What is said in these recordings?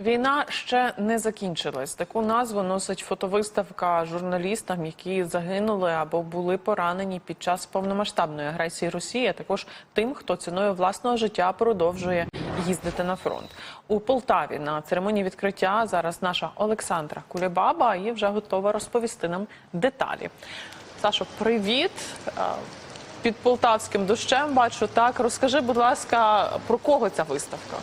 Війна ще не закінчилась. Таку назву носить фотовиставка журналістам, які загинули або були поранені під час повномасштабної агресії Росії, а також тим, хто ціною власного життя продовжує їздити на фронт. У Полтаві на церемонії відкриття зараз наша Олександра Кулебаба і вже готова розповісти нам деталі. Сашо, привіт. Е, Під полтавським дощем бачу так. Розкажи, будь ласка, про кого ця виставка?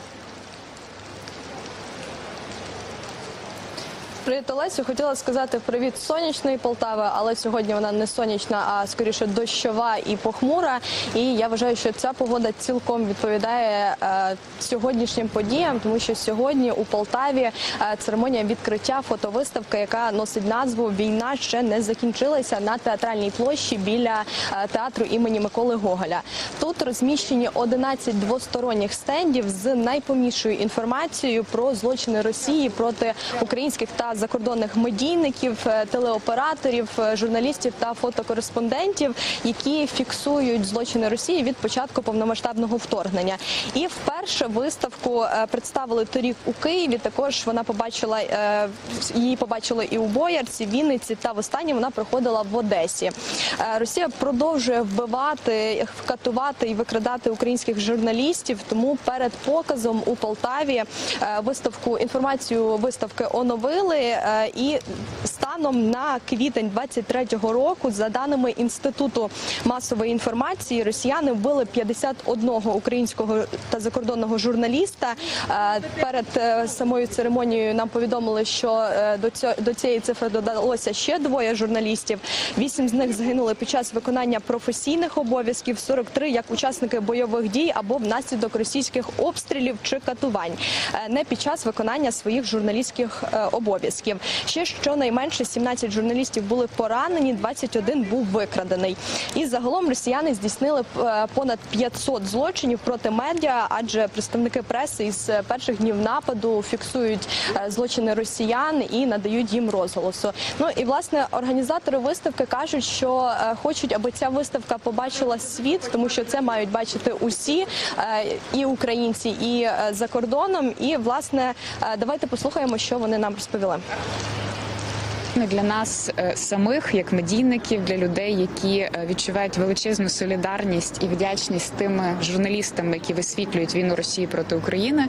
Привіт, Олесю. Хотіла сказати привіт сонячної Полтави, але сьогодні вона не сонячна, а скоріше дощова і похмура. І я вважаю, що ця погода цілком відповідає е, сьогоднішнім подіям, тому що сьогодні у Полтаві е, церемонія відкриття фотовиставки, яка носить назву Війна ще не закінчилася на театральній площі біля е, театру імені Миколи Гоголя. Тут розміщені 11 двосторонніх стендів з найпомішою інформацією про злочини Росії проти українських та закордонних медійників, е, телеоператорів, е, журналістів та фотокореспондентів, які фіксують злочини Росії від початку повномасштабного вторгнення. І вперше виставку е, представили торік у Києві. Також вона побачила е, її побачили і у Боярці, Вінниці, та востаннє вона проходила в Одесі. Е, Росія продовжує вбивати, катувати і викрадати українських журналістів. Тому перед показом у Полтаві виставку інформацію виставки оновили. І станом на квітень 23-го року, за даними інституту масової інформації, росіяни вбили 51 українського та закордонного журналіста. Е, Перед е, самою церемонією нам повідомили, що е, до цієї цифри додалося ще двоє журналістів. Вісім з них загинули під час виконання професійних обов'язків, 43 як учасники бойових дій або внаслідок російських обстрілів чи катувань, не під час виконання своїх журналістських обов'язків. Ще щонайменше 17 журналістів були поранені, 21 був викрадений. І загалом росіяни здійснили е, понад 500 злочинів проти медіа, адже представники преси із е, перших днів нападу фіксують е, злочини росіян і надають їм розголосу. Ну і власне організатори виставки кажуть, що хочуть, аби ця виставка побачила світ, тому що це мають бачити усі і українці, і за кордоном. І власне давайте послухаємо, що вони нам розповіли. Ну, Для нас е, самих, як медійників, для людей, які е, відчувають величезну солідарність і вдячність тими журналістами, які висвітлюють війну Росії проти України.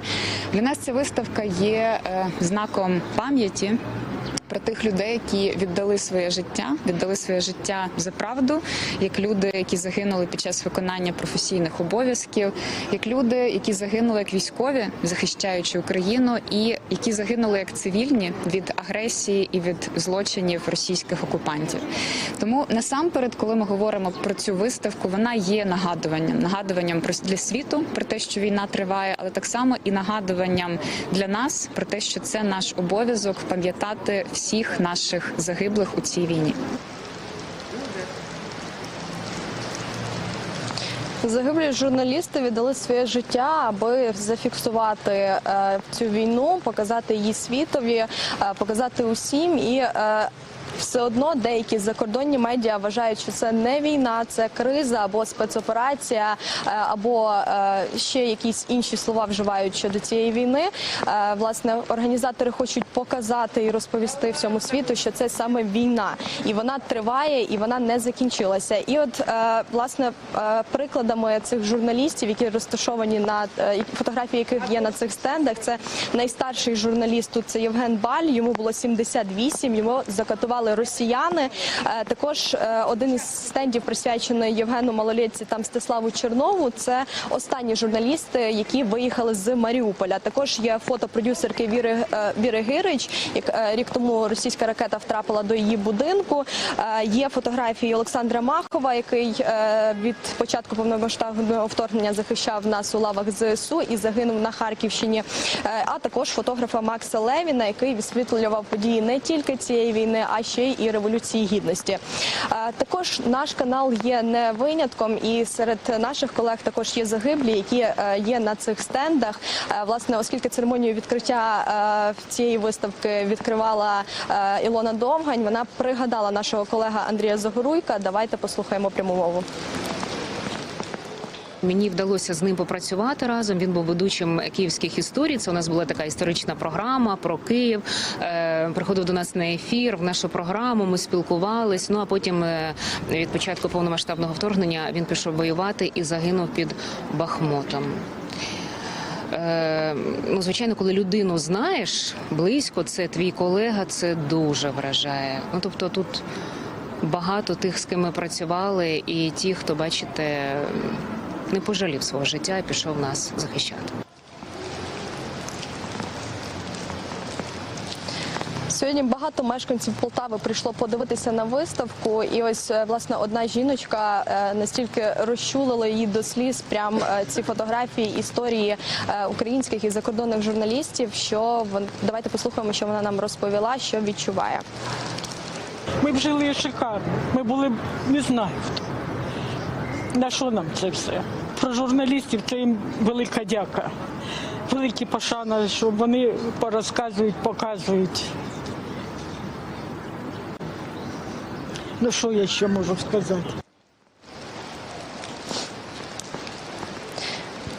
Для нас ця виставка є е, знаком пам'яті. Про тих людей, які віддали своє життя, віддали своє життя за правду, як люди, які загинули під час виконання професійних обов'язків, як люди, які загинули як військові, захищаючи Україну, і які загинули як цивільні від агресії і від злочинів російських окупантів. Тому насамперед, коли ми говоримо про цю виставку, вона є нагадуванням, нагадуванням для світу про те, що війна триває, але так само і нагадуванням для нас про те, що це наш обов'язок пам'ятати всіх наших загиблих у цій війні. Загиблі журналісти віддали своє життя, аби зафіксувати е, цю війну, показати її світові, е, показати усім і. е, все одно деякі закордонні медіа вважають, що це не війна, це криза або спецоперація, е, або е, ще якісь інші слова вживають щодо цієї війни. Е, Власне, організатори хочуть показати і розповісти всьому світу, що це саме війна, і вона триває, і вона не закінчилася. І от власне прикладами цих журналістів, які розташовані на фотографії, яких є на цих стендах, це найстарший журналіст тут це Євген Баль. Йому було 78, Його закатували росіяни. Е, Також е, один із стендів присвячений Євгену Малолетці та Мстиславу Чернову. Це останні журналісти, які виїхали з Маріуполя. Також є фото продюсерки Віри е, Віри Гирич. Як рік тому російська ракета втрапила до її будинку. Є фотографії Олександра Махова, який від початку повномасштабного вторгнення захищав нас у лавах ЗСУ і загинув на Харківщині. А також фотографа Макса Левіна, який висвітлював події не тільки цієї війни, а ще й революції гідності. Також наш канал є не винятком, і серед наших колег також є загиблі, які е, є на цих стендах. Е, Власне, оскільки церемонію відкриття е, цієї виставки відкривала Ілона Довгань, вона пригадала нашого колега Андрія Загоруйка. Давайте послухаємо пряму мову. Мені вдалося з ним попрацювати разом. Він був ведучим київських історій. Це у нас була така історична програма про Київ. Е, Приходив до нас на ефір в нашу програму. Ми спілкувались. Ну а потім е, від початку повномасштабного вторгнення він пішов воювати і загинув під Бахмутом. Е, ну, звичайно, коли людину знаєш близько, це твій колега, це дуже вражає. Ну тобто тут багато тих, з ким ми працювали, і ті, хто, бачите, не пожалів свого життя і пішов нас захищати. Сьогодні багато мешканців Полтави прийшло подивитися на виставку, і ось е, власне одна жіночка е, настільки розчулила її до сліз прям е, ці фотографії історії українських і закордонних журналістів. Що давайте послухаємо, що вона нам розповіла, що відчуває. Ми б жили шикарно. Ми були не знаю. На що нам це все? Про журналістів це їм велика дяка. Великі пошана, що вони порозказують, показують. Ну що я ще можу сказати?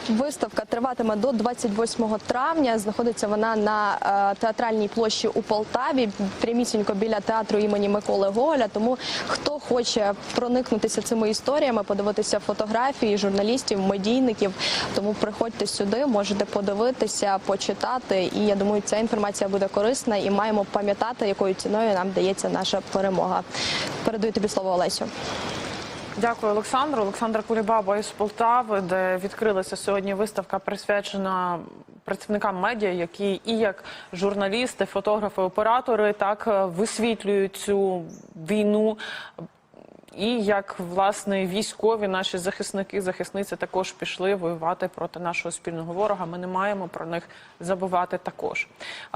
Виставка триватиме до 28 травня. Знаходиться вона на е, театральній площі у Полтаві, прямісінько біля театру імені Миколи Гоголя. Тому хто хоче проникнутися цими історіями, подивитися фотографії журналістів, медійників, тому приходьте сюди, можете подивитися, почитати. І я думаю, ця інформація буде корисна, і маємо пам'ятати, якою ціною нам дається наша перемога. Передаю тобі слово Олесю. Дякую, Олександру. Олександра Кулібаба із Полтави, де відкрилася сьогодні виставка, присвячена працівникам медіа, які і як журналісти, фотографи, оператори так е, висвітлюють цю війну. І як власне військові наші захисники, захисниці також пішли воювати проти нашого спільного ворога. Ми не маємо про них забувати також.